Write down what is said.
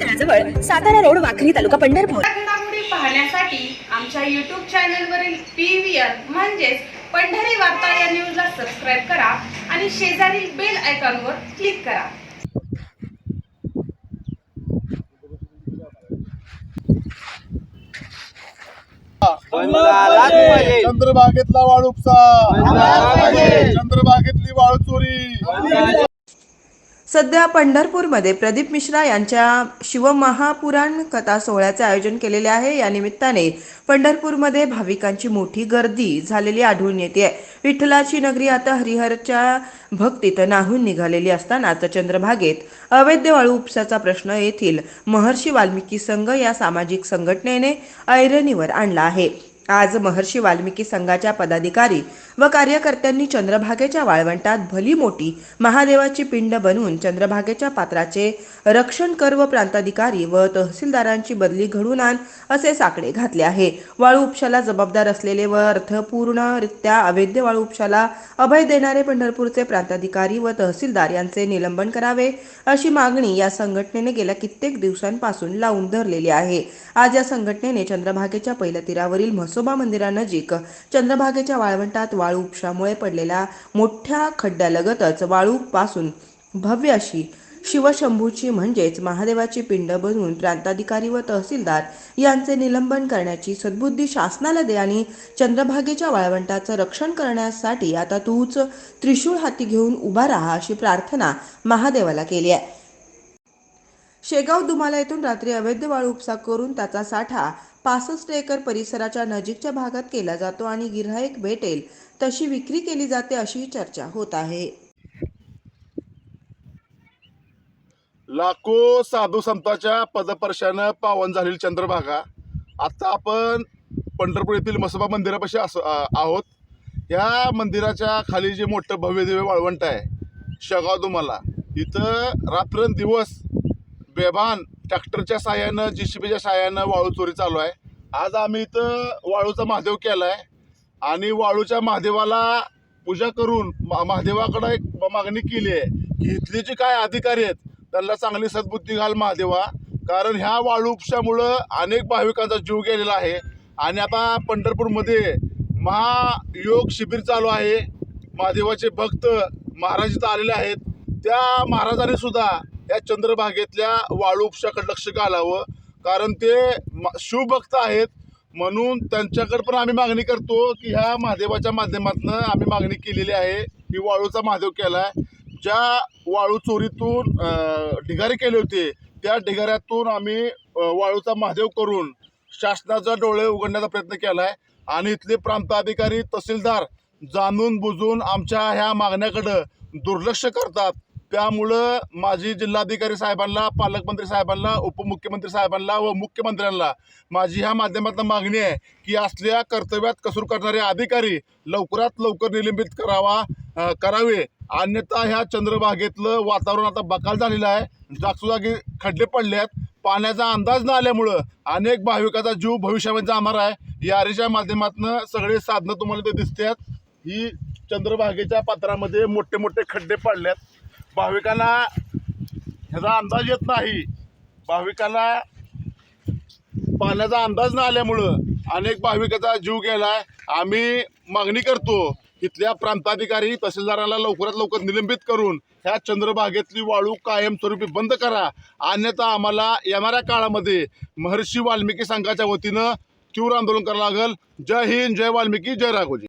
तळाजवळ Satara road Wakhari तालुका पंढरपूर पाहण्यासाठी आमच्या YouTube चॅनलवरील पी व्ही आर म्हणजेच पंढरी वार्ता या न्यूजला सबस्क्राईब करा आणि शेजारील बेल आयकॉनवर क्लिक करा. चंद्रबागेतला वाळू उपसा बंगालात पाहिजे. चंद्रबागेतली वाळू चोरी सध्या पंढरपूरमध्ये प्रदीप मिश्रा यांच्या शिवमहापुराण कथा सोहळ्याचे आयोजन केलेले आहे. या निमित्ताने पंढरपूरमध्ये भाविकांची मोठी गर्दी झालेली आढळून येते. आहे विठ्ठलाची नगरी आता हरिहरच्या भक्तीत नाहून निघालेली असतानाच चंद्रभागेत अवैध वाळू उपसाचा प्रश्न येथील महर्षी वाल्मिकी संघ या सामाजिक संघटनेने ऐरणीवर आणला आहे. आज महर्षी वाल्मिकी संघाच्या पदाधिकारी व कार्यकर्त्यांनी चंद्रभागेच्या वाळवंटात भली मोठी महादेवाची पिंड बनवून चंद्रभागेच्या पात्राचे रक्षण कर व प्रांताधिकारी व तहसीलदारांची बदली घडून आण असे साकडे घातले आहे. वाळू उपशाला जबाबदार असलेले व अर्थपूर्णरित्या अवैध वाळू उपशाला अभय देणारे पंढरपूरचे प्रांताधिकारी व तहसीलदार यांचे निलंबन करावे अशी मागणी या संघटनेने गेल्या कित्येक दिवसांपासून लावून धरलेली आहे. आज या संघटनेने चंद्रभागेच्या पहिल्या तीरावरील म्हसोबा मंदिरानजीक चंद्रभागेच्या वाळवंटात वाळू उपशामुळे पडलेल्या मोठ्या खड्ड्यालगतच वाळू पासून भव्य अशी शिवशंभूची म्हणजेच महादेवाची पिंड बनवून प्रांताधिकारी व तहसीलदार यांचे निलंबन करण्याची सद्बुद्धी शासनाला दे आणि चंद्रभागेच्या वाळवंटाचं रक्षण करण्यासाठी आता तूच त्रिशूळ हाती घेऊन उभा राहा अशी प्रार्थना महादेवाला केली आहे. शेगाव दुमाला येथून रात्री अवैध वाळू उपसा करून त्याचा साठा पासष्ट एकर परिसराच्या नजीकच्या भागात केला जातो आणि गिऱ्हाईक भेटेल तशी विक्री केली जाते अशी चर्चा होत आहे. लाखो साधू संतांच्या पदपर्शानं पावन झालेली चंद्रभागा. आता आपण पंढरपूर येथील मसोबा मंदिरापाशी असो आहोत. या मंदिराच्या खाली जे मोठं भव्य दिव्य वाळवंट आहे शेगाव दुमाला इथं रात्रंदिवस बेभान ट्रॅक्टरच्या साह्यानं जी सी बीच्या साह्यानं वाळू चोरी चालू आहे. आज आम्ही इथं वाळूचा महादेव केला आहे आणि वाळूच्या महादेवाला पूजा करून मा- महादेवाकडे एक मागणी केली आहे की इथले जे काय अधिकारी आहेत त्यांना चांगली सद्बुद्धी घाल महादेवा. कारण ह्या वाळूपशामुळं अनेक भाविकांचा जीव गेलेला आहे. आणि आता पंढरपूरमध्ये महायोग शिबिर चालू आहे. महादेवाचे भक्त महाराज इथं आलेले आहेत. त्या महाराजांनी सुद्धा या चंद्रभागेतल्या वाळू उपशाकडे लक्ष घालावं कारण ते म- शिवभक्त आहेत. म्हणून त्यांच्याकडे पण आम्ही मागणी करतो की ह्या महादेवाच्या माध्यमातून आम्ही मागणी केलेली आहे. की वाळूचा महादेव केला आहे ज्या वाळू चोरीतून ढिगारे केले होते त्या ढिगाऱ्यातून आम्ही वाळूचा महादेव करून शासनाचा डोळे उघडण्याचा प्रयत्न केला आहे आणि इथले प्रांताधिकारी तहसीलदार जाणून बुजून आमच्या ह्या मागण्याकडं दुर्लक्ष करतात. त्यामुळं माजी जिल्हाधिकारी साहेबांना पालकमंत्री साहेबांना उपमुख्यमंत्री साहेबांना व मुख्यमंत्र्यांना माझी ह्या माध्यमातून मागणी आहे की असल्या कर्तव्यात कसूर करणारे अधिकारी लवकरात लवकर निलंबित करावा करावे. अन्यथा ह्या चंद्रभागेतलं वातावरण आता बकाल झालेलं आहे. जागोजागी खड्डे पडले आहेत. पाण्याचा अंदाज न आल्यामुळं अनेक भाविकाचा जीव भविष्यामध्ये जाणार आहे. यारीच्या माध्यमातून सगळे साधनं तुम्हाला ते दिसतात ही चंद्रभागेच्या पात्रामध्ये मोठे मोठे खड्डे पडल्यात भाविकांना ह्याचा अंदाज येत नाही. भाविकांना पाण्याचा अंदाज न आल्यामुळं अनेक भाविकाचा जीव गेलाय. आम्ही मागणी करतो इथल्या प्रांताधिकारी तहसीलदाराला लवकरात लवकर निलंबित करून ह्या चंद्रभागेतली वाळू कायमस्वरूपी बंद करा. अन्यथा आम्हाला येणाऱ्या काळामध्ये महर्षी वाल्मिकी संघाच्या वतीनं तीव्र आंदोलन करावं लागेल. जय हिंद जय वाल्मिकी जय राघोजी.